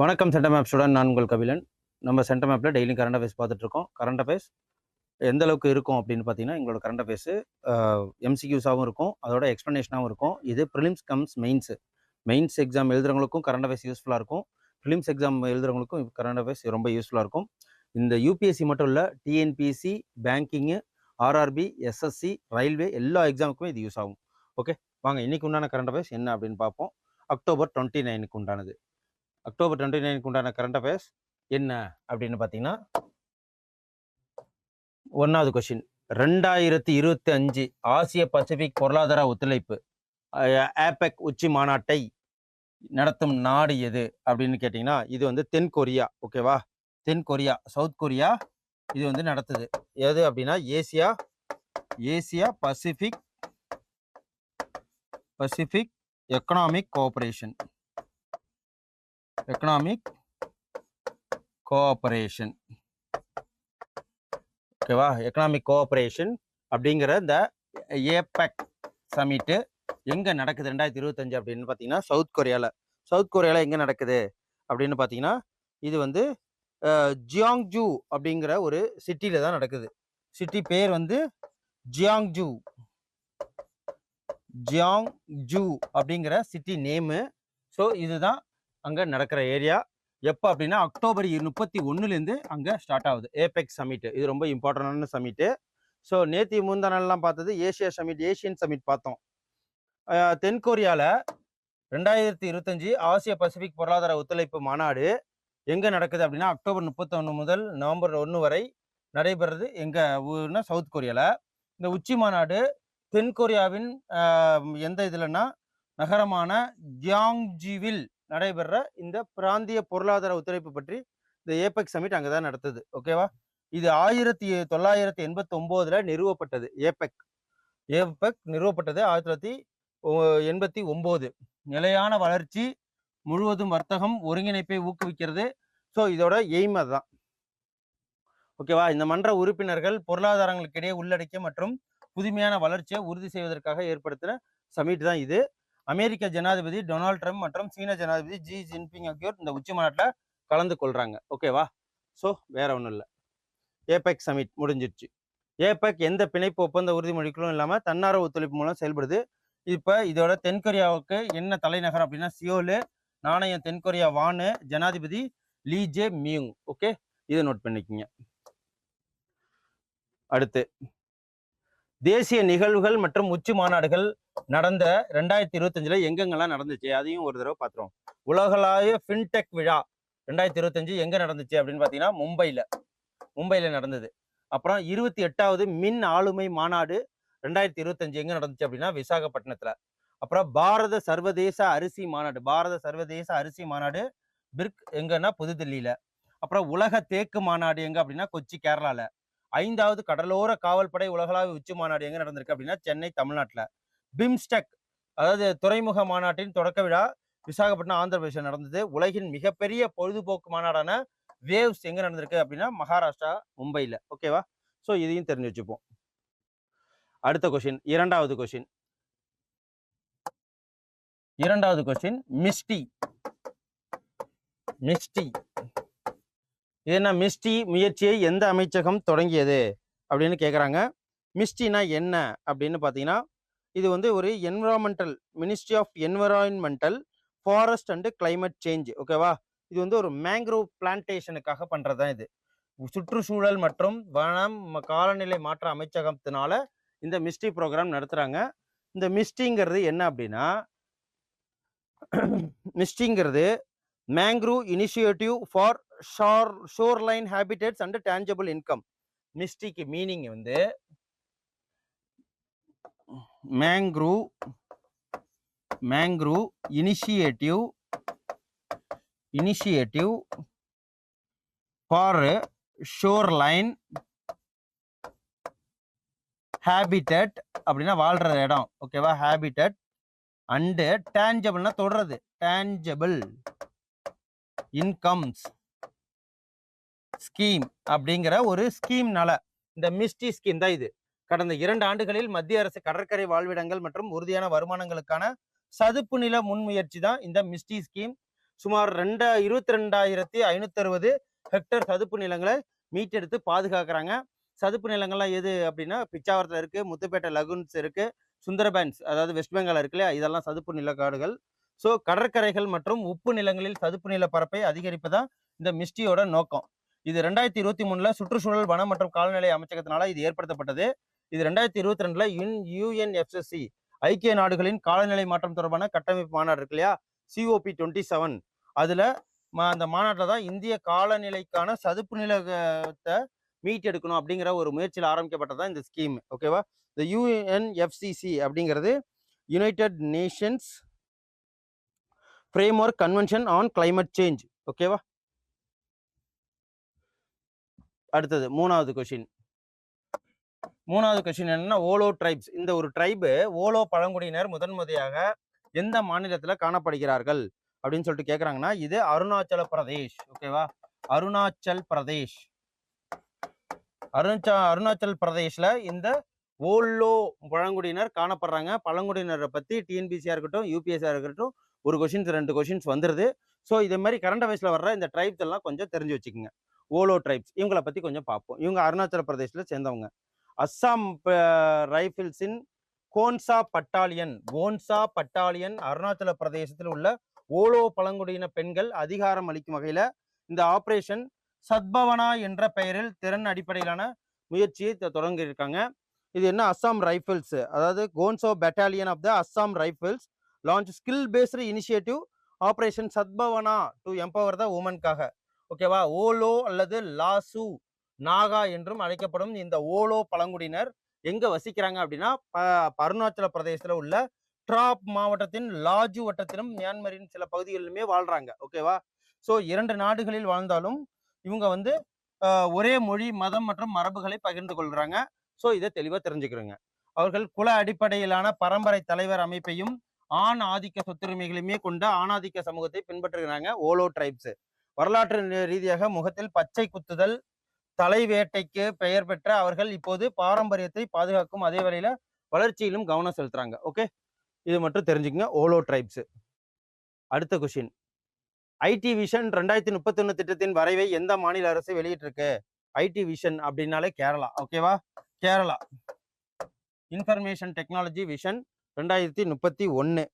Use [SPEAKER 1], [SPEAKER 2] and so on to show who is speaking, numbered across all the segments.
[SPEAKER 1] வணக்கம் centre map student நான் உங்கள் கபிலன். நம்ம சென்டர் மேப்பில் டெய்லி கரண்ட் அஃபேர்ஸ் பார்த்துட்ருக்கோம் கரண்ட் அஃபேர்ஸ் எந்த அளவுக்கு இருக்கும் அப்படின்னு பார்த்தீங்கன்னா எங்களோட கரண்ட் அஃபேர்ஸு எம்சிக்யூஸாகவும் இருக்கும். அதோட எக்ஸ்ப்ளனேஷனாகவும் இருக்கும். இது prelims cum mains mains exam எழுதுறவங்களுக்கும் current affairs யூஸ்ஃபுல்லாக இருக்கும். ப்ரிலிம்ஸ் எக்ஸாம் எழுதுறவங்களுக்கும் கரண்ட் அஃபேர்ஸ் ரொம்ப யூஸ்ஃபுல்லாக இருக்கும். இந்த யூபிஎஸ்சி மட்டும் இல்லை TNPSC banking RRB SSC railway எல்லா எக்ஸாமுக்குமே இது யூஸ் ஆகும். ஓகே வாங்க இன்னைக்கு உண்டான கரண்ட் அஃபேர்ஸ் என்ன அப்படின்னு பார்ப்போம். அக்டோபர் டுவெண்ட்டி நைனுக்கு உண்டானது. அக்டோபர் டுவெண்ட்டி நைனுக்கு உண்டான கரண்ட் அஃபேர்ஸ் என்ன அப்படின்னு பார்த்தீங்கன்னா ஒன்றாவது கொஷின் ரெண்டாயிரத்தி இருபத்தி அஞ்சு ஆசிய பசிபிக் பொருளாதார ஒத்துழைப்பு ஆபெக் உச்சி மாநாட்டை நடத்தும் நாடு எது அப்படின்னு கேட்டிங்கன்னா இது வந்து தென் கொரியா ஓகேவா தென் கொரியா சவுத் கொரியா இது வந்து நடத்துது. எது அப்படின்னா Asia Asia Pacific Pacific economic cooperation. Economic cooperation. ஓகேவா எக்கனாமிக் கோஆபரேஷன் அப்படிங்கிற இந்த ஏபெக் சமிட்டு எங்கே நடக்குது? ரெண்டாயிரத்தி இருபத்தஞ்சு அப்படின்னு பார்த்தீங்கன்னா சவுத் கொரியாவில் சவுத் கொரியாவில் எங்கே நடக்குது? அப்படின்னு பார்த்தீங்கன்னா இது வந்து ஜியாங்ஜூ அப்படிங்கிற ஒரு சிட்டியில் தான் நடக்குது. சிட்டி பேர் வந்து ஜியாங்ஜூ. ஜியாங் ஜூ அப்படிங்கிற சிட்டி நேமு. ஸோ இதுதான் அங்கே நடக்கிற ஏரியா. எப்போ அப்படின்னா அக்டோபர் முப்பத்தி ஒன்றுலேருந்து அங்கே ஸ்டார்ட் ஆகுது. ஏபெக் சமிட் இது ரொம்ப இம்பார்ட்டண்டான சமிட்டு ஸோ நேத்தி முந்தா நாள்லாம் பார்த்தது ஏஷியா சமிட் ஏஷியன் சமிட் பார்த்தோம். தென்கொரியாவில் ரெண்டாயிரத்தி இருபத்தஞ்சி ஆசிய பசிபிக் பொருளாதார ஒத்துழைப்பு மாநாடு எங்கே நடக்குது அப்படின்னா அக்டோபர் முப்பத்தொன்று முதல் நவம்பர் ஒன்று வரை நடைபெறுறது எங்கள் ஊர்னா சவுத் கொரியாவில் இந்த உச்சி மாநாடு தென்கொரியாவின் எந்த இதுலன்னா நகரமான ஜியாங்ஜிவில் நடைபெற இந்த பிராந்திய பொருளாதார ஒத்துழைப்பு பற்றி இந்த ஏபெக் சமிட் அங்கே தான் நடத்துது. ஓகேவா இது ஆயிரத்தி தொள்ளாயிரத்தி எண்பத்தி நிறுவப்பட்டது ஏபெக். ஏபெக் நிறுவப்பட்டது ஆயிரத்தி தொள்ளாயிரத்தி எண்பத்தி ஒம்போது. நிலையான வளர்ச்சி முழுவதும் வர்த்தகம் ஒருங்கிணைப்பை ஊக்குவிக்கிறது. ஸோ இதோட எய்ம் அதுதான். ஓகேவா இந்த மன்ற உறுப்பினர்கள் பொருளாதாரங்களுக்கிடையே உள்ளடக்கிய மற்றும் புதுமையான வளர்ச்சியை உறுதி செய்வதற்காக ஏற்படுத்தின சமிட் தான் இது. அமெரிக்க ஜனாதிபதி டொனால்ட் ட்ரம்ப் மற்றும் சீன ஜனாதிபதி ஜி ஜின்பிங் ஆகியோர் இந்த உச்சி மாநாட்டில் கலந்து கொள்கிறாங்க ஓகேவா ஸோ வேற ஒன்றும் இல்லை. ஏபெக் சமிட் முடிஞ்சிருச்சு. ஏபெக் எந்த பிணைப்பு ஒப்பந்த உறுதிமொழிகளும் இல்லாமல் தன்னார்வ ஒத்துழைப்பு மூலம் செயல்படுது. இப்போ இதோட தென்கொரியாவுக்கு என்ன தலைநகரம் அப்படின்னா சியோலு நாணயம் தென்கொரியா வானு ஜனாதிபதி லீ ஜே மியூங். ஓகே? இதை நோட் பண்ணிக்கோங்க. அடுத்து. தேசிய நிகழ்வுகள் மற்றும் உச்சி மாநாடுகள் நடந்த ரெண்டாயிரத்தி இருபத்தஞ்சுல எங்கெங்கெல்லாம் நடந்துச்சு? அதையும் ஒரு தடவை பார்த்துருவோம். உலகளாவிய ஃபின்டெக் விழா ரெண்டாயிரத்தி இருபத்தஞ்சு எங்க நடந்துச்சு அப்படின்னு பார்த்தீங்கன்னா மும்பையில். மும்பையில் நடந்தது. அப்புறம் இருபத்தி எட்டாவது மின் ஆளுமை மாநாடு ரெண்டாயிரத்தி இருபத்தஞ்சு எங்க நடந்துச்சு அப்படின்னா விசாகப்பட்டினத்துல. அப்புறம் பாரத சர்வதேச அரிசி மாநாடு. பாரத சர்வதேச அரிசி மாநாடு பிர்க் எங்கன்னா புதுதில்லியில. அப்புறம் உலக தேக்கு மாநாடு எங்க அப்படின்னா கொச்சி கேரளால. ஐந்தாவது கடலோர காவல்படை உலகளாவிய உச்சி மாநாடு எங்க நடந்திருக்கு அப்படின்னா சென்னை தமிழ்நாட்டில். பிம்ஸ்டெக் அதாவது துறைமுக மாநாட்டின் தொடக்க விழா விசாகப்பட்டினம் ஆந்திர பிரதேசம் நடந்தது. உலகின் மிகப்பெரிய பொழுதுபோக்கு மாநாடான வேவ்ஸ் எங்க நடந்திருக்கு அப்படின்னா மகாராஷ்டிரா மும்பையில். ஓகேவா? ஸோ இதையும் தெரிஞ்சு வச்சுப்போம். அடுத்த கொஷின் இரண்டாவது கொஷின் இரண்டாவது கொஸ்டின் மிஸ்டி மிஸ்டி இது என்ன மிஸ்டி முயற்சியை எந்த அமைச்சகம் தொடங்கியது அப்படின்னு கேட்குறாங்க மிஸ்டினா என்ன அப்படின்னு பார்த்தீங்கன்னா இது வந்து ஒரு environmental ministry of environmental forest and climate change ஓகேவா இது வந்து ஒரு மேங்க்ரோவ் பிளான்டேஷனுக்காக பண்ணுறது தான் இது. சுற்றுச்சூழல் மற்றும் வனம் காலநிலை மாற்ற அமைச்சகத்தினால இந்த மிஸ்டி ப்ரோக்ராம் நடத்துகிறாங்க இந்த மிஸ்டிங்கிறது என்ன அப்படின்னா மிஸ்டிங்கிறது mangrove initiative for shore shoreline habitats and tangible income மிஸ்டிக்கு meaning வந்து mangrove mangrove initiative initiative for shoreline habitat அப்படின்னா வாழ்கிற இடம் ஓகேவா ஹேபிட்டட் அண்டு டேஞ்சபிள்னா தொடறது. Tangible incomes. ஸ்கீம் அப்படிங்கிற ஒரு ஸ்கீம்னால இந்த மிஸ்டி ஸ்கீம் தான் இது. கடந்த இரண்டு ஆண்டுகளில் மத்திய அரசு கடற்கரை வாழ்விடங்கள் மற்றும் உறுதியான வருமானங்களுக்கான சதுப்பு நில முன்முயற்சி தான் இந்த மிஸ்டி ஸ்கீம். சுமார் ரெண்டா இருபத்தி ரெண்டாயிரத்தி ஐநூத்தி அறுபது சதுப்பு நிலங்களை மீட்டெடுத்து பாதுகாக்கிறாங்க. சதுப்பு நிலங்கள்லாம் எது அப்படின்னா பிச்சாவரத்தில் இருக்கு முத்துப்பேட்டை லகுன்ஸ் இருக்கு. சுந்தரபேன்ஸ் அதாவது வெஸ்ட் பெங்கால் இருக்கு இல்லையா? இதெல்லாம் சதுப்பு நிலக்காடுகள் ஸோ கடற்கரைகள் மற்றும் உப்பு நிலங்களில் சதுப்பு நில பரப்பை அதிகரிப்பதான் இந்த மிஸ்டியோட நோக்கம். இது ரெண்டாயிரத்தி இருபத்தி மூணுல சுற்றுச்சூழல் வனம் மற்றும் காலநிலை அமைச்சகத்தினால இது ஏற்படுத்தப்பட்டது. இது ரெண்டாயிரத்தி இருபத்தி ரெண்டுல யுன் யூஎன்எஃப்எஸ்சி ஐக்கிய நாடுகளின் காலநிலை மாற்றம் தொடர்பான கட்டமைப்பு மாநாடு இருக்கு இல்லையா? சிஓபி டுவெண்ட்டி செவன் அதுல அந்த மாநாட்டில் தான் இந்திய காலநிலைக்கான சதுப்பு நிலத்தை மீட்டெடுக்கணும் அப்படிங்கிற ஒரு முயற்சியில் ஆரம்பிக்கப்பட்டதான் இந்த ஸ்கீம் ஓகேவா இந்த யூஎன்எஃப்சிசி அப்படிங்கிறது United Nations framework convention on climate change ஓகேவா அடுத்தது மூணாவது கொஷின் மூணாவது கொஷின் என்னன்னா ஓலோ ட்ரைப்ஸ் இந்த ஒரு ட்ரைபு ஓலோ பழங்குடியினர் முதன்முறையாக எந்த மாநிலத்தில் காணப்படுகிறார்கள்? அப்படின்னு சொல்லிட்டு கேட்குறாங்கன்னா இது அருணாச்சல பிரதேஷ். ஓகேவா அருணாச்சல் பிரதேஷ். அருணாச்ச அருணாச்சல் பிரதேஷில் இந்த ஓலோ பழங்குடியினர் காணப்படுறாங்க. பழங்குடியினரை பற்றி டிஎன்பிசியாக இருக்கட்டும் யூபிஎஸ்சியாக இருக்கட்டும் ஒரு கொஷின்ஸ் ரெண்டு கொஷின்ஸ் வந்துடுது ஸோ இதே மாதிரி கரண்ட் அஃபேர்ஸ்ல வர்ற இந்த ட்ரைப்ஸ் எல்லாம் கொஞ்சம் தெரிஞ்சு வச்சுக்கோங்க. ஓலோ ட்ரைப்ஸ் இவங்களை பற்றி கொஞ்சம் பார்ப்போம். இவங்க அருணாச்சல பிரதேசில் சேர்ந்தவங்க. அஸ்ஸாம் ரைஃபிள்ஸின் கோன்சா பட்டாலியன். கோன்சா பட்டாலியன் அருணாச்சல பிரதேசத்தில் உள்ள ஓலோ பழங்குடியின பெண்கள் அதிகாரம் அளிக்கும் வகையில் இந்த ஆப்ரேஷன் சத்பவனா என்ற பெயரில் திறன் அடிப்படையிலான முயற்சியை தொடங்கியிருக்காங்க. இது என்ன அஸ்ஸாம் ரைஃபிள்ஸ் அதாவது கோன்சோ battalion of the Assam Rifles launch skill based initiative operation Sadbhavana to empower the உமன்காக ஓகேவா ஓலோ அல்லது லாசு நாகா என்றும் அழைக்கப்படும் இந்த ஓலோ பழங்குடியினர் எங்க வசிக்கிறாங்க அப்படின்னா அருணாச்சல பிரதேசத்துல உள்ள ட்ராப் மாவட்டத்தின் லாஜு வட்டத்திலும் மியான்மரின் சில பகுதிகளிலுமே வாழ்றாங்க. ஓகேவா ஸோ இரண்டு நாடுகளில் வாழ்ந்தாலும் இவங்க வந்து ஒரே மொழி மதம் மற்றும் மரபுகளை பகிர்ந்து கொள்றாங்க. ஸோ இதை தெளிவாக தெரிஞ்சுக்கிறோங்க. அவர்கள் குல அடிப்படையிலான பரம்பரை தலைவர் அமைப்பையும் ஆண் ஆதிக்க சொத்துரிமைகளையுமே கொண்ட ஆணாதிக்க சமூகத்தை பின்பற்றுகிறாங்க ஓலோ டிரைப்ஸ். வரலாற்று ரீதியாக முகத்தில் பச்சை குத்துதல் தலைவேட்டைக்கு பெயர் பெற்ற அவர்கள் இப்போது பாரம்பரியத்தை பாதுகாக்கும் அதே வேளையில வளர்ச்சியிலும் கவனம் செலுத்துறாங்க. ஓகே? இது மட்டும் தெரிஞ்சுக்கங்க. ஓலோ ட்ரைப்ஸ். அடுத்த கொஷின் ஐடி விஷன் ரெண்டாயிரத்தி முப்பத்தி ஒன்னு திட்டத்தின் வரைவை எந்த மாநில அரசு வெளியிட்டிருக்கு? ஐடி விஷன் அப்படின்னாலே கேரளா. ஓகேவா? கேரளா. இன்ஃபர்மேஷன் டெக்னாலஜி விஷன் ரெண்டாயிரத்தி முப்பத்தி ஒன்று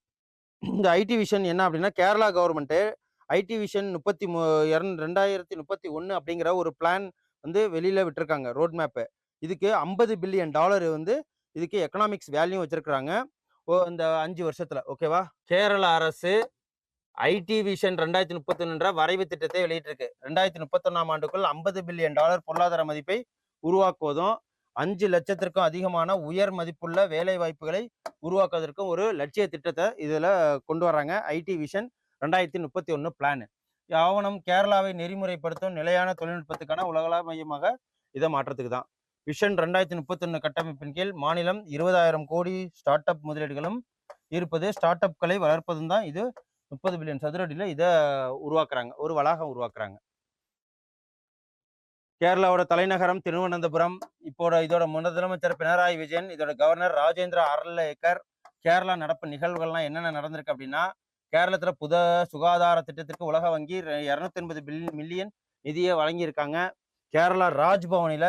[SPEAKER 1] இந்த ஐடி விஷன் என்ன அப்படின்னா கேரளா கவர்மெண்ட்டு ஐடி விஷன் முப்பத்தி மு ரெண்டாயிரத்தி முப்பத்தி ஒன்று அப்படிங்கிற ஒரு பிளான் வந்து வெளியில் விட்டுருக்காங்க ரோட் மேப்பு இதுக்கு ஐம்பது பில்லியன் டாலர் வந்து இதுக்கு எக்கனாமிக்ஸ் வேல்யூ வச்சுருக்குறாங்க. ஓ இந்த அஞ்சு வருஷத்தில் ஓகேவா கேரள அரசு ஐடி விஷன் ரெண்டாயிரத்தி முப்பத்தொன்னுன்ற வரைவு திட்டத்தை வெளியிட்டிருக்கு. ரெண்டாயிரத்தி முப்பத்தொன்னாம் ஆண்டுக்குள் ஐம்பது பில்லியன் டாலர் பொருளாதார மதிப்பை உருவாக்குவதும் அஞ்சு லட்சத்திற்கும் அதிகமான உயர் மதிப்புள்ள வேலை வாய்ப்புகளை உருவாக்குவதற்கும் ஒரு லட்சிய திட்டத்தை இதில் கொண்டு வர்றாங்க. ஐடி விஷன் ரெண்டாயிரத்தி முப்பத்தி ஒன்று பிளானு ஆவணம் கேரளாவை நெறிமுறைப்படுத்தும் நிலையான தொழில்நுட்பத்துக்கான உலகள மையமாக இதை மாற்றத்துக்கு தான். விஷன் ரெண்டாயிரத்தி முப்பத்தொன்று கட்டமைப்பின் கீழ் மாநிலம் இருபதாயிரம் கோடி ஸ்டார்ட் அப் முதலீடுகளும் இருப்பது ஸ்டார்ட் அப்களை வளர்ப்பதும் தான் இது முப்பது பில்லியன் சதுரடியில் இதை உருவாக்குறாங்க ஒரு வளாகம் உருவாக்குறாங்க. கேரளாவோட தலைநகரம் திருவனந்தபுரம். இப்போட இதோட முதலமைச்சர் பினராயி விஜயன் இதோட கவர்னர் ராஜேந்திர அர்லேக்கர் கேரளா நடப்பு நிகழ்வுகள்லாம் என்னென்ன நடந்திருக்கு அப்படின்னா கேரளத்தில் புத சுகாதார திட்டத்திற்கு உலக வங்கி இரநூத்தி எண்பது மில்லியன் நிதியை வழங்கியிருக்காங்க. கேரளா ராஜ்பவனில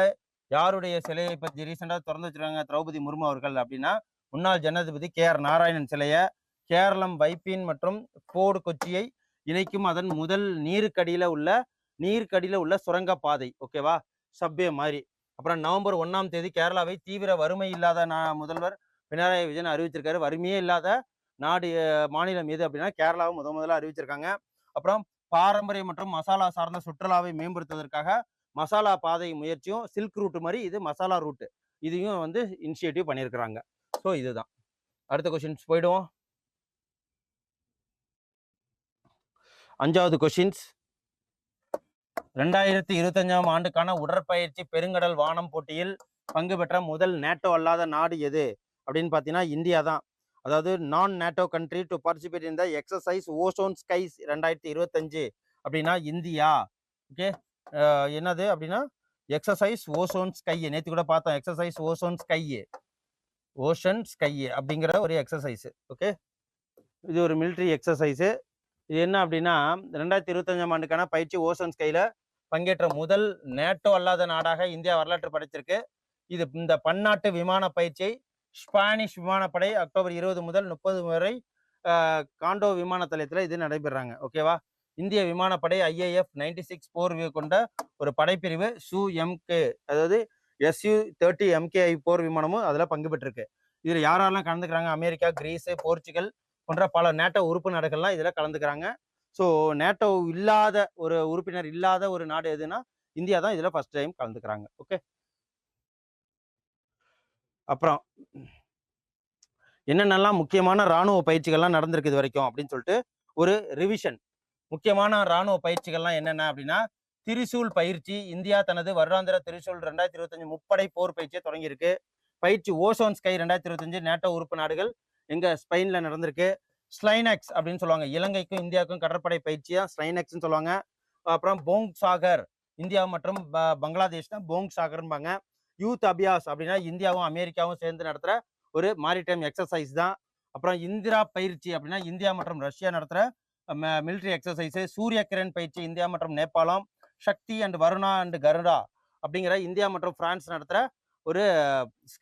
[SPEAKER 1] யாருடைய சிலையை பத்தி ரீசெண்டாக திறந்து வச்சிருக்காங்க திரௌபதி முர்மு அவர்கள் அப்படின்னா முன்னாள் ஜனாதிபதி கே ஆர் நாராயணன் சிலையை கேரளம் வைப்பின் மற்றும் போடு கொச்சியை இணைக்கும் அதன் முதல் நீருக்கடியில் உள்ள நீர்க்கடியில் உள்ள சுரங்கப்பாதை ஓகேவா? சப்வே மாதிரி. அப்புறம் நவம்பர் ஒன்றாம் தேதி கேரளாவை தீவிர வறுமை இல்லாத நா- முதல்வர் பினராயி விஜயன் அறிவிச்சிருக்காரு. வறுமையே இல்லாத நாடு மாநிலம் எது அப்படின்னா கேரளாவை முத முதல்ல அறிவிச்சிருக்காங்க. அப்புறம் பாரம்பரிய மற்றும் மசாலா சார்ந்த சுற்றுலாவை மேம்படுத்துவதற்காக மசாலா பாதை முயற்சியும் சில்க் ரூட் மாதிரி இது மசாலா ரூட்டு இதையும் வந்து இனிஷியேட்டிவ் பண்ணியிருக்கிறாங்க. ஸோ இதுதான். அடுத்த கொஷின்ஸ் போயிடுவோம். அஞ்சாவது கொஷின்ஸ் ரெண்டாயிரத்தி இருபத்தஞ்சாம் ஆண்டுக்கான உடற்பயிற்சி பெருங்கடல் வானம் போட்டியில் பங்கு பெற்ற முதல் நேட்டோ அல்லாத நாடு எது? அப்படின்னு பார்த்தீங்கன்னா இந்தியா தான். அதாவது non NATO country to participate in the exercise ozone skies ரெண்டாயிரத்தி இருபத்தஞ்சு அப்படின்னா இந்தியா. ஓகே என்னது அப்படின்னா எக்ஸசைஸ் ஓசோன் ஸ்கை நேற்று கூட பார்த்தோம் exercise ozone sky ocean sky அப்படிங்கிற ஒரு எக்ஸசைஸ் ஓகே இது ஒரு மிலிட்ரி எக்ஸசைஸு இது என்ன அப்படின்னா ரெண்டாயிரத்தி இருபத்தஞ்சாம் ஆண்டுக்கான பயிற்சி ஓசன் ஸ்கையில் பங்கேற்ற முதல் நேட்டோ அல்லாத நாடாக இந்தியா வரலாற்று படைத்திருக்கு. இது இந்த பன்னாட்டு விமான பயிற்சியை ஸ்பானிஷ் விமானப்படை அக்டோபர் இருபது முதல் முப்பது வரை காண்டோ விமான தளத்தில் இது நடைபெறாங்க ஓகேவா இந்திய விமானப்படை ஐஏஎஃப் நைன்டி சிக்ஸ் போர் கொண்ட ஒரு படைப்பிரிவு சு எம்கே அதாவது எஸ்யூ தேர்ட்டி எம்கேஐ போர் விமானமும் அதில் பங்கு பெற்றிருக்கு. இதில் யாரெல்லாம் கலந்துக்கிறாங்க? அமெரிக்கா கிரீஸு போர்ச்சுகல் போன்ற பல நேட்டோ உறுப்பு நாடுகள்லாம் இதில் கலந்துக்கிறாங்க. ஸோ நேட்டோ இல்லாத ஒரு உறுப்பினர் இல்லாத ஒரு நாடு எதுனா இந்தியா தான் இதில் ஃபர்ஸ்ட் டைம் கலந்துக்கிறாங்க. ஓகே அப்புறம் என்னென்னலாம் முக்கியமான இராணுவ பயிற்சிகள்லாம் நடந்திருக்கு இது வரைக்கும் அப்படின்னு சொல்லிட்டு ஒரு ரிவிஷன் முக்கியமான ராணுவ பயிற்சிகள்லாம் என்னென்ன அப்படின்னா திரிசூல் பயிற்சி இந்தியா தனது வருடாந்திர திரிசூல் ரெண்டாயிரத்தி இருபத்தஞ்சு முப்படை போர் பயிற்சியை தொடங்கியிருக்கு. பயிற்சி ஓசோன் ஸ்கை ரெண்டாயிரத்தி இருபத்தஞ்சு நேட்டோ உறுப்பு நாடுகள் எங்கள் ஸ்பெயினில் நடந்திருக்கு. ஸ்லைனெக்ஸ் அப்படின்னு சொல்லுவாங்க. இலங்கைக்கும் இந்தியாவுக்கும் கடற்படை பயிற்சியா ஸ்லைனெக்ஸ்னு சொல்லுவாங்க. அப்புறம் போங் சாகர் இந்தியா மற்றும் ப- பங்களாதேஷ் தான் போங் சாகர்ம்பாங்க யூத் அபியாஸ் அப்படின்னா இந்தியாவும் அமெரிக்காவும் சேர்ந்து நடத்துகிற ஒரு மாரிடைம் எக்ஸசைஸ் தான். அப்புறம் இந்திரா பயிற்சி அப்படின்னா இந்தியா மற்றும் ரஷ்யா நடத்துகிற மிலிட்ரி எக்ஸசைஸு. சூரிய கிரண் பயிற்சி இந்தியா மற்றும் நேபாளம். சக்தி அண்ட் வருணா அண்ட் கருடா அப்படிங்கிற இந்தியா மற்றும் பிரான்ஸ் நடத்துகிற ஒரு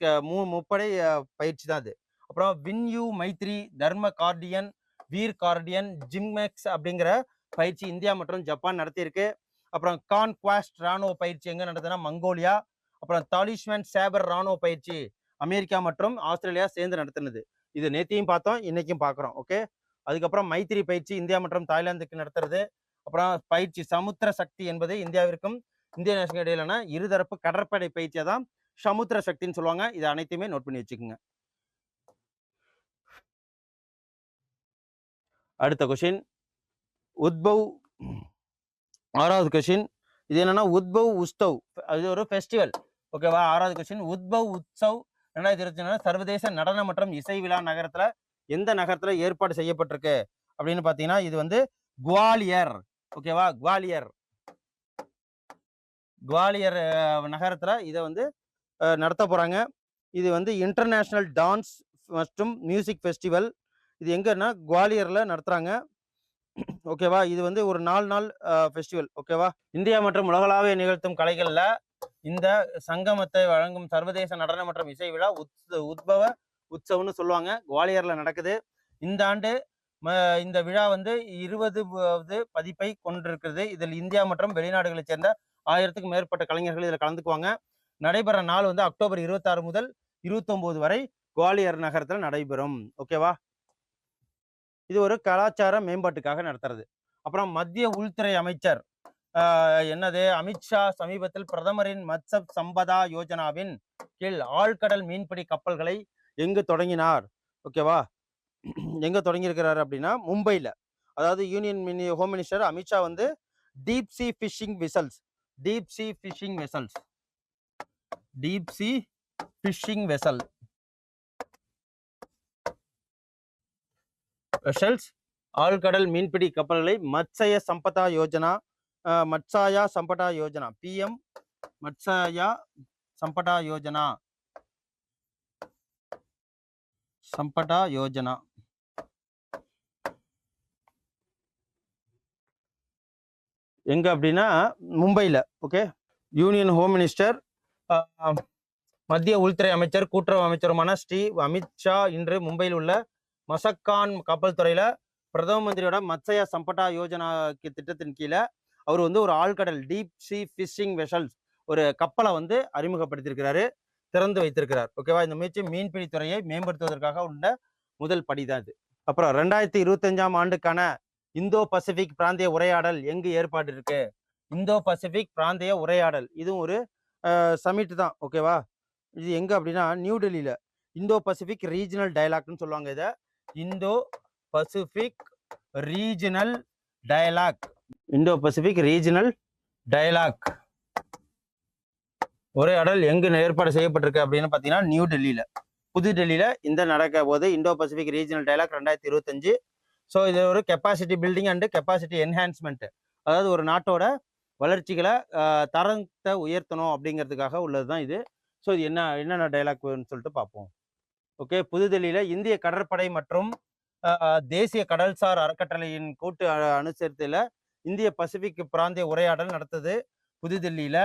[SPEAKER 1] மூ முப்படை பயிற்சி தான் அது. அப்புறம் வின்யூ மைத்ரி தர்ம கார்டியன் வீர் கார்டியன் ஜிம்மெக்ஸ் அப்படிங்கிற பயிற்சி இந்தியா மற்றும் ஜப்பான் நடத்தியிருக்கு. அப்புறம் கான் குவாஸ்ட் ராணுவ பயிற்சி எங்கே நடத்துனா மங்கோலியா. அப்புறம் தாலிஷ்மேன் சேபர் ராணுவ பயிற்சி அமெரிக்கா மற்றும் ஆஸ்திரேலியா சேர்ந்து நடத்தினது. இது நேத்தையும் பார்த்தோம் இன்னைக்கும் பார்க்குறோம் ஓகே அதுக்கப்புறம் மைத்திரி பயிற்சி இந்தியா மற்றும் தாய்லாந்துக்கு நடத்துறது. அப்புறம் பயிற்சி சமுத்திர சக்தி என்பது இந்தியாவிற்கும் இந்திய நேஷனுக்கு இடையிலான இருதரப்பு கடற்படை பயிற்சியை தான் சமுத்திர சக்தின்னு சொல்லுவாங்க. இது அனைத்தையுமே நோட் பண்ணி வச்சுக்கோங்க. அடுத்த கொஷின் உத்பவ் ஆறாவது கொஷின் இது என்னன்னா உத்பவ் உஸ்தவ். அது ஒரு ஃபெஸ்டிவல் ஓகேவா ஆறாவது கொஸ்டின் உத்பவ் உத்சவ். ரெண்டாயிரத்தி இருபத்தி நாலு சர்வதேச நடன மற்றும் இசை விழா நகரத்துல எந்த நகரத்துல ஏற்பாடு செய்யப்பட்டிருக்கு? அப்படின்னு பாத்தீங்கன்னா இது வந்து குவாலியர். ஓகேவா குவாலியர். குவாலியர் நகரத்துல இதை வந்து நடத்த போறாங்க. இது வந்து இன்டர்நேஷனல் டான்ஸ் மற்றும் மியூசிக் ஃபெஸ்டிவல் இது எங்கன்னா குவாலியரில் நடத்துகிறாங்க ஓகேவா? இது வந்து ஒரு நாலு நாள் ஃபெஸ்டிவல் ஓகேவா? இந்தியா மற்றும் உலகளாவிய நிகழ்த்தும் கலைகளில் இந்த சங்கமத்தை வழங்கும் சர்வதேச நடன மற்றும் இசை விழா உத் உத்பவ உற்சவம்னு சொல்லுவாங்க. குவாலியரில் நடக்குது. இந்த ஆண்டு ம- இந்த விழா வந்து இருபது பதிப்பை கொண்டிருக்கிறது. இதில் இந்தியா மற்றும் வெளிநாடுகளைச் சேர்ந்த ஆயிரத்துக்கும் மேற்பட்ட கலைஞர்கள் இதில் கலந்துக்குவாங்க. நடைபெற நாள் வந்து அக்டோபர் இருபத்தாறு முதல் இருபத்தொம்போது வரை குவாலியர் நகரத்தில் நடைபெறும். ஓகேவா? இது ஒரு கலாச்சார மேம்பாட்டுக்காக நடத்துறது. அப்புறம் மத்திய உள்துறை அமைச்சர் என்னது? அமித்ஷா சமீபத்தில் பிரதமரின் மத்சப் சம்பதா யோஜனாவின் கீழ் ஆழ்கடல் மீன்பிடி கப்பல்களை எங்கு தொடங்கினார்? ஓகேவா? எங்க தொடங்கியிருக்கிறாரு அப்படின்னா மும்பையில் அதாவது union mini home minister Amit Shah வந்து deep sea fishing vessels deep sea fishing vessels. Deep sea fishing vessel. Vessels ஆழ்கடல் மீன்பிடி கப்பல்களை மத்சய சம்பதா யோஜனா மத்சாயா சம்படா யோஜனா பிஎம் மத்சாயா சம்படா யோஜனா. சம்படா யோஜனா. எங்க அப்படின்னா மும்பையில் ஓகே? யூனியன் ஹோம் மினிஸ்டர் மத்திய உள்துறை அமைச்சர் கூட்டுறவு அமைச்சருமான ஸ்ரீ அமித்ஷா இன்று மும்பையில் உள்ள மசக்கான் கப்பல் துறையில் பிரதம மந்திரியோட மத்சய சம்பட்டா யோஜனா திட்டத்தின் கீழே அவர் வந்து ஒரு ஆழ்கடல் டீப் சி ஃபிஷிங் வெஷல்ஸ் ஒரு கப்பலை வந்து அறிமுகப்படுத்தியிருக்கிறாரு திறந்து வைத்திருக்கிறார். ஓகேவா இந்த முயற்சி மீன்பிடி துறையை மேம்படுத்துவதற்காக உள்ள முதல் படிதான் இது. அப்புறம் ரெண்டாயிரத்தி இருபத்தஞ்சாம் ஆண்டுக்கான இந்தோ பசிபிக் பிராந்திய உரையாடல் எங்கு ஏற்பாடு இருக்கு? இந்தோ பசிபிக் பிராந்திய உரையாடல். இதுவும் ஒரு சமிட் தான். ஓகேவா இது எங்கே அப்படின்னா நியூ டெல்லியில். இந்தோ பசிபிக் ரீஜனல் டயலாக்னு சொல்லுவாங்க இதை. Indo Pacific regional dialogue. Indo Pacific regional dialogue. உரையாடல் எங்கு ஏற்பாடு செய்யப்பட்டிருக்கு அப்படின்னு பார்த்தீங்கன்னா நியூ டெல்லியில். புது டெல்லியில் இந்த நடக்க போது இந்தோ பசிபிக் ரீஜனல் டயலாக் ரெண்டாயிரத்தி இருபத்தஞ்சு. ஸோ இது ஒரு capacity building and capacity enhancement அதாவது ஒரு நாட்டோட வளர்ச்சிகளை தரத்தை உயர்த்தணும் அப்படிங்கிறதுக்காக உள்ளது தான் இது. ஸோ இது என்ன என்னென்ன டைலாக் சொல்லிட்டு பார்ப்போம். ஓகே புதுதில்லியில இந்திய கடற்படை மற்றும் தேசிய கடல்சார் அறக்கட்டளையின் கூட்டு அ- அனுசரித்துல இந்திய பசிபிக் பிராந்திய உரையாடல் நடத்தது புதுதில்லியில.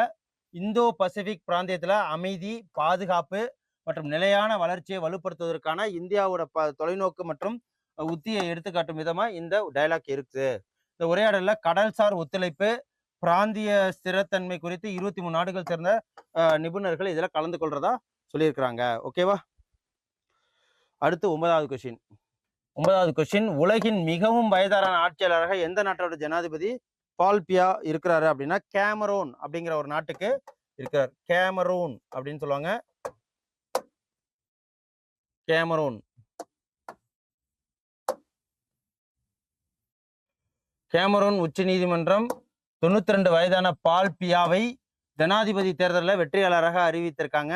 [SPEAKER 1] இந்தோ பசிபிக் பிராந்தியத்துல அமைதி பாதுகாப்பு மற்றும் நிலையான வளர்ச்சியை வலுப்படுத்துவதற்கான இந்தியாவோட ப தொலைநோக்கு மற்றும் உத்தியை எடுத்துக்காட்டும் விதமா இந்த டயலாக் இருக்கு இந்த உரையாடல்ல கடல்சார் ஒத்துழைப்பு பிராந்திய ஸ்திரத்தன்மை குறித்து இருபத்தி மூணு நாடுகள் சேர்ந்த நிபுணர்கள் இதுல கலந்து கொள்றதா சொல்லியிருக்கிறாங்க. ஓகேவா? அடுத்து ஒன்பதாவது கொஸ்டின் ஒன்பதாவது கொஸ்டின் உலகின் மிகவும் வயதான ஆட்சியாளராக எந்த நாட்டோட ஜனாதிபதி பால்பியா இருக்கிறாரு அப்படின்னா கேமரோன் அப்படிங்கிற ஒரு நாட்டுக்கு இருக்கிறார். கேமரூன் அப்படின்னு சொல்லுவாங்க. கேமரூன். கேமரூன் உச்ச நீதிமன்றம் தொண்ணூத்தி ரெண்டு வயதான பால்பியாவை ஜனாதிபதி தேர்தலில் வெற்றியாளராக அறிவித்திருக்காங்க.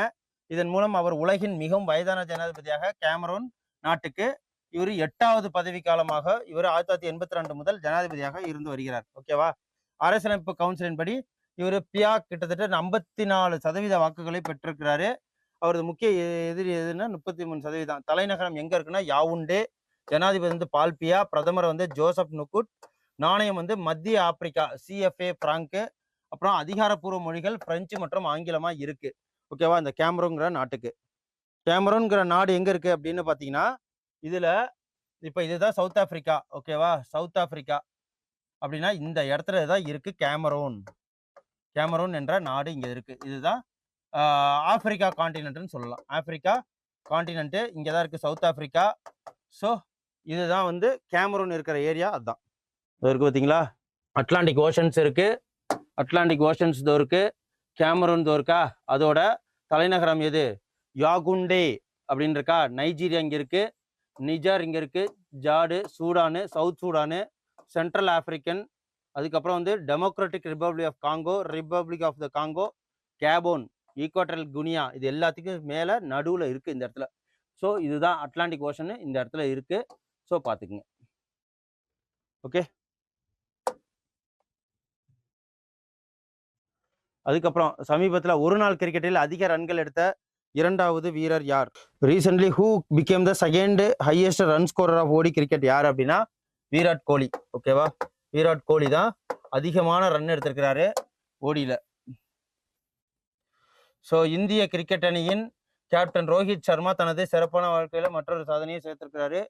[SPEAKER 1] இதன் மூலம் அவர் உலகின் மிகவும் வயதான ஜனாதிபதியாக கேமரூன் நாட்டுக்கு இவர் எட்டாவது பதவி காலமாக இவர் ஆயிரத்தி தொள்ளாயிரத்தி எண்பத்தி ரெண்டு முதல் ஜனாதிபதியாக இருந்து வருகிறார். ஓகேவா அரசியலமைப்பு கவுன்சிலின் படி இவர் பியா கிட்டத்தட்ட ஐம்பத்தி நாலு சதவீத வாக்குகளை பெற்றிருக்கிறாரு. அவரது முக்கிய எதிரி எதுன்னா முப்பத்தி மூணு சதவீதம். தலைநகரம் எங்க இருக்குன்னா யாவுண்டே. ஜனாதிபதி வந்து பால்பியா பிரதமர் வந்து ஜோசப் நுகுட் நாணயம் வந்து மத்திய ஆப்பிரிக்கா சிஎஃப்ஏ பிராங்கு அப்புறம் அதிகாரப்பூர்வ மொழிகள் பிரெஞ்சு மற்றும் ஆங்கிலமா இருக்கு. ஓகேவா? இந்த கேமரோங்கிற நாட்டுக்கு. கேமரூன்ங்கிற நாடு எங்கே இருக்குது அப்படின்னு பார்த்தீங்கன்னா இதில் இப்போ இதுதான் சவுத் ஆஃப்ரிக்கா ஓகேவா? சவுத் ஆஃப்ரிக்கா அப்படின்னா இந்த இடத்துல தான் இருக்குது கேமரூன். கேமரூன் என்ற நாடு இங்கே இருக்குது இதுதான் ஆஹ், ஆப்பிரிக்கா காண்டினென்ட்னு சொல்லலாம். ஆப்பிரிக்கா கான்டினென்ட்டு இங்கே தான் இருக்குது சவுத் ஆஃப்ரிக்கா. ஸோ இதுதான் வந்து கேமரோன் இருக்கிற ஏரியா அதுதான் இது இருக்குது பார்த்தீங்களா அட்லாண்டிக் ஓஷன்ஸ் இருக்குது அட்லாண்டிக் ஓஷன்ஸ் இதோ இருக்குது கேமரூன் இதோ இருக்கா? அதோட தலைநகரம் எது? யாகுண்டே அப்படின்னு இருக்கா நைஜீரியா இங்கே இருக்கு. நிஜர் இங்கே இருக்கு. Chad Sudan South Sudan Central African அதுக்கப்புறம் வந்து Democratic Republic of Congo Republic of the Congo Gabon Equatorial Guinea இது எல்லாத்துக்கும் மேலே நடுவில் இருக்குது இந்த இடத்துல. ஸோ இதுதான் அட்லாண்டிக் ஓஷனு இந்த இடத்துல இருக்குது ஸோ பார்த்துக்குங்க ஓகே? அதுக்கப்புறம் சமீபத்தில் ஒரு நாள் கிரிக்கெட்டில் அதிக ரன்கள் எடுத்த இரண்டாவது வீரர் யார்? Recently who became the second highest run scorer of ODI cricket யார் அப்படின்னா விராட் கோலி. ஓகேவா விராட் கோலி தான் அதிகமான ரன் எடுத்திருக்கிறாரு ஓடியில் ஸோ இந்திய கிரிக்கெட் அணியின் கேப்டன் ரோஹித் சர்மா தனது சிறப்பான வாழ்க்கையில் மற்றொரு சாதனையை சேர்த்திருக்கிறாரு.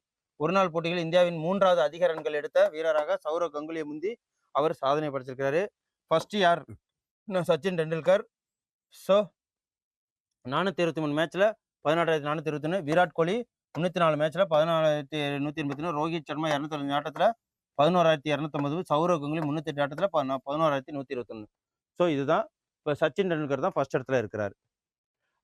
[SPEAKER 1] ஒருநாள் போட்டியில் இந்தியாவின் மூன்றாவது அதிக ரன்கள் எடுத்த வீரராக சௌரவ் கங்குலியை முந்தி அவர் சாதனை படைச்சிருக்கிறாரு ஃபர்ஸ்ட் யார்? இன்னும் சச்சின் டெண்டுல்கர். ஸோ நானூற்றி இருபத்தி மூணு மேட்ச்சில் பதினாறாயிரத்தி நானூற்றி இருபத்தொன்று விராட் கோலி முந்நூற்றி நாலு மேட்ச்சில் பதினாலாயிரத்தி நூற்றி எண்பத்தி ஒன்று ரோஹித் சர்மா இரநூத்தஞ்சு ஆட்டத்தில் பதினோராயிரத்தி இரநூத்தொம்பது சௌரவ் கங்குலி முந்நூற்றி ஆட்டத்தில் பதினோராயிரத்தி நூற்றி இருபத்தொன்று ஸோ இதுதான் இப்போ சச்சின் டெண்டுல்கர் தான் ஃபர்ஸ்ட் இடத்துல இருக்கிறார்.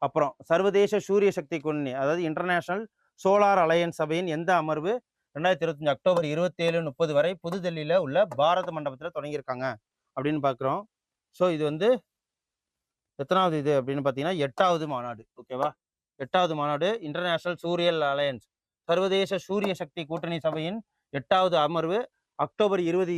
[SPEAKER 1] அப்புறம் சர்வதேச சூரிய சக்தி கொன்னி அதாவது இன்டர்நேஷனல் சோலார் அலையன்ஸ் சபையின் எந்த அமர்வு ரெண்டாயிரத்தி இருபத்தஞ்சு அக்டோபர் இருபத்தேழு முப்பது வரை புதுதில்லியில் உள்ள பாரத மண்டபத்தில் தொடங்கியிருக்காங்க அப்படின்னு பார்க்குறோம் ஸோ இது வந்து எத்தனாவது இது அப்படின்னு பார்த்தீங்கன்னா எட்டாவது மாநாடு. ஓகேவா? எட்டாவது மாநாடு இன்டர்நேஷனல் சூரியல் அலையன்ஸ் சர்வதேச சூரிய சக்தி கூட்டணி சபையின் எட்டாவது அமர்வு அக்டோபர் இருபது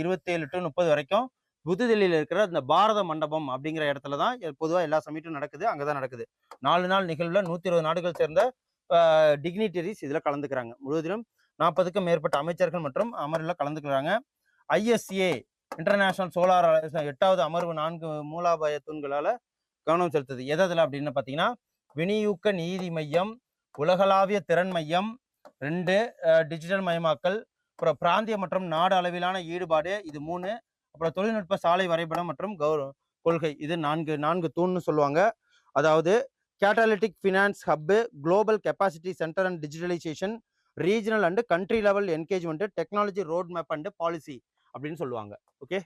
[SPEAKER 1] இருபத்தேழு டு முப்பது வரைக்கும் புதுதில்லியில் இருக்கிற இந்த பாரத மண்டபம் அப்படிங்கிற இடத்துல தான் பொதுவாக எல்லா சமீட்டும் நடக்குது. அங்கே தான் நடக்குது. நாலு நாள் நிகழ்வில் நூற்றி இருபது நாடுகள் சேர்ந்த டிக்னிட்டரிஸ் இதில் கலந்துக்கிறாங்க. முழுவதிலும் நாற்பதுக்கும் மேற்பட்ட அமைச்சர்கள் மற்றும் அமர்வில் கலந்துக்கிறாங்க. ஐஎஸ்ஏ இன்டர்நேஷனல் சோலார் எட்டாவது அமர்வு நான்கு மூலாபாய தூண்களால் கவனம் செலுத்துது. எதில் அப்படின்னு பார்த்தீங்கன்னா விநியூக்க நீதி மையம் உலகளாவிய திறன் மையம் ரெண்டு டிஜிட்டல் மயமாக்கல் அப்புறம் பிராந்திய மற்றும் நாடு அளவிலான ஈடுபாடு இது மூணு அப்புறம் தொழில்நுட்ப சாலை வரைபடம் மற்றும் கௌரவ கொள்கை இது நான்கு நான்கு தூண்னு சொல்லுவாங்க. அதாவது catalytic finance hub global capacity centre and digitalisation regional and country level engagement technology road map and policy அப்படின்னு சொல்லுவாங்க. ஓகே?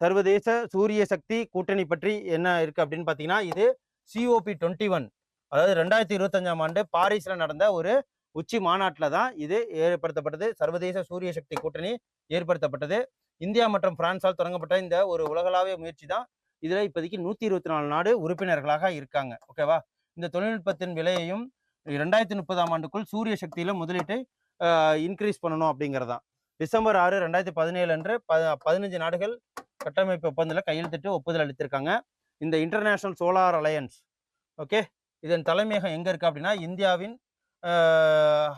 [SPEAKER 1] சர்வதேச சூரிய சக்தி கூட்டணி பற்றி என்ன இருக்கு அப்படின்னு பார்த்தீங்கன்னா இது சிஓபி டுவெண்ட்டி ஒன் அதாவது ரெண்டாயிரத்தி இருபத்தஞ்சாம் ஆண்டு பாரிஸ்ல நடந்த ஒரு உச்சி மாநாட்டில் தான் இது ஏற்படுத்தப்பட்டது. சர்வதேச சூரிய சக்தி கூட்டணி ஏற்படுத்தப்பட்டது. இந்தியா மற்றும் பிரான்சால் தொடங்கப்பட்ட இந்த ஒரு உலகளாவிய முயற்சி தான் இதுல இப்போதைக்கு நூத்தி இருபத்தி நாலு நாடு உறுப்பினர்களாக இருக்காங்க. ஓகேவா? இந்த தொழில்நுட்பத்தின் விலையையும் ரெண்டாயிரத்தி முப்பதாம் ஆண்டுக்குள் சூரிய சக்தியில முதலீட்டை இன்க்ரீஸ் பண்ணணும் அப்படிங்கிறதான். டிசம்பர் ஆறு ரெண்டாயிரத்தி பதினேழு அன்று ப பதினஞ்சு நாடுகள் கட்டமைப்பு ஒப்பந்தத்தில் கையெழுத்திட்டு ஒப்புதல் அளித்திருக்காங்க. இந்த இன்டர்நேஷ்னல் சோலார் அலையன்ஸ் ஓகே இதன் தலைமையகம் எங்கே இருக்குது அப்படின்னா இந்தியாவின்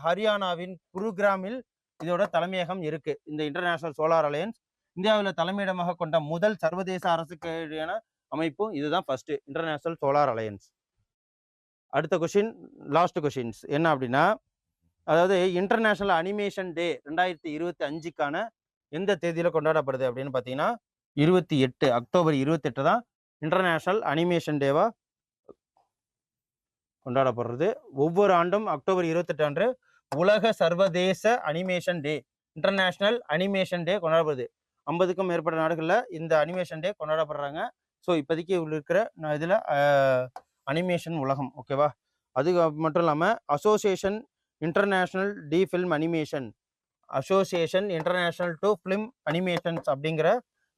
[SPEAKER 1] ஹரியானாவின் குருகிராமில் இதோட தலைமையகம் இருக்குது இந்த இன்டர்நேஷ்னல் சோலார் அலையன்ஸ் இந்தியாவில் தலைமையிடமாக கொண்ட முதல் சர்வதேச அரசுக்கு அமைப்பும் இதுதான் ஃபர்ஸ்ட் இன்டர்நேஷ்னல் சோலார் அலையன்ஸ் அடுத்த கொஷின் லாஸ்ட் கொஷின்ஸ் என்ன அப்படின்னா அதாவது இன்டர்நேஷ்னல் அனிமேஷன் டே ரெண்டாயிரத்தி இருபத்தி அஞ்சுக்கான எந்த தேதியில் கொண்டாடப்படுது அப்படின்னு பார்த்தீங்கன்னா இருபத்தி எட்டு அக்டோபர் இருபத்தெட்டு தான் இன்டர்நேஷ்னல் அனிமேஷன் டேவா கொண்டாடப்படுறது. ஒவ்வொரு ஆண்டும் அக்டோபர் இருபத்தெட்டு அன்று உலக சர்வதேச animation day international animation day கொண்டாடப்படுது. ஐம்பதுக்கும் மேற்பட்ட நாடுகளில் இந்த அனிமேஷன் டே கொண்டாடப்படுறாங்க. ஸோ இப்போதைக்கு உள்ள இருக்கிற இதில் அனிமேஷன் உலகம் ஓகேவா அது மட்டும் இல்லாமல் association international de film animation association international du film animations அப்படிங்கிற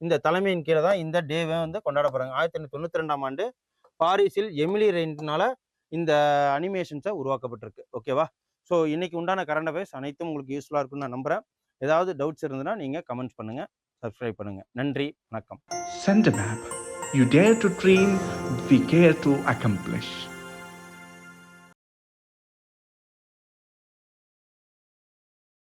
[SPEAKER 1] இந்த தலைமையின் கீழே தான் இந்த டேவே வந்து கொண்டாட போகிறாங்க ஆயிரத்தி எண்ணூற்றி தொண்ணூற்றி ரெண்டாம் ஆண்டு பாரிஸில் எமிலி ரெயின்ட்னால இந்த அனிமேஷன்ஸை உருவாக்கப்பட்டிருக்கு. ஓகேவா ஸோ இன்னைக்கு உண்டான கரண்ட் அஃபேர்ஸ் அனைத்தும் உங்களுக்கு யூஸ்ஃபுல்லாக இருக்கும்னு நான் நம்புகிறேன் ஏதாவது டவுட்ஸ் இருந்ததுன்னா நீங்கள் கமெண்ட்ஸ் பண்ணுங்கள் சப்ஸ்கிரைப் பண்ணுங்கள் நன்றி வணக்கம்.
[SPEAKER 2] சென்ட் a you You dare to dream, we care to accomplish.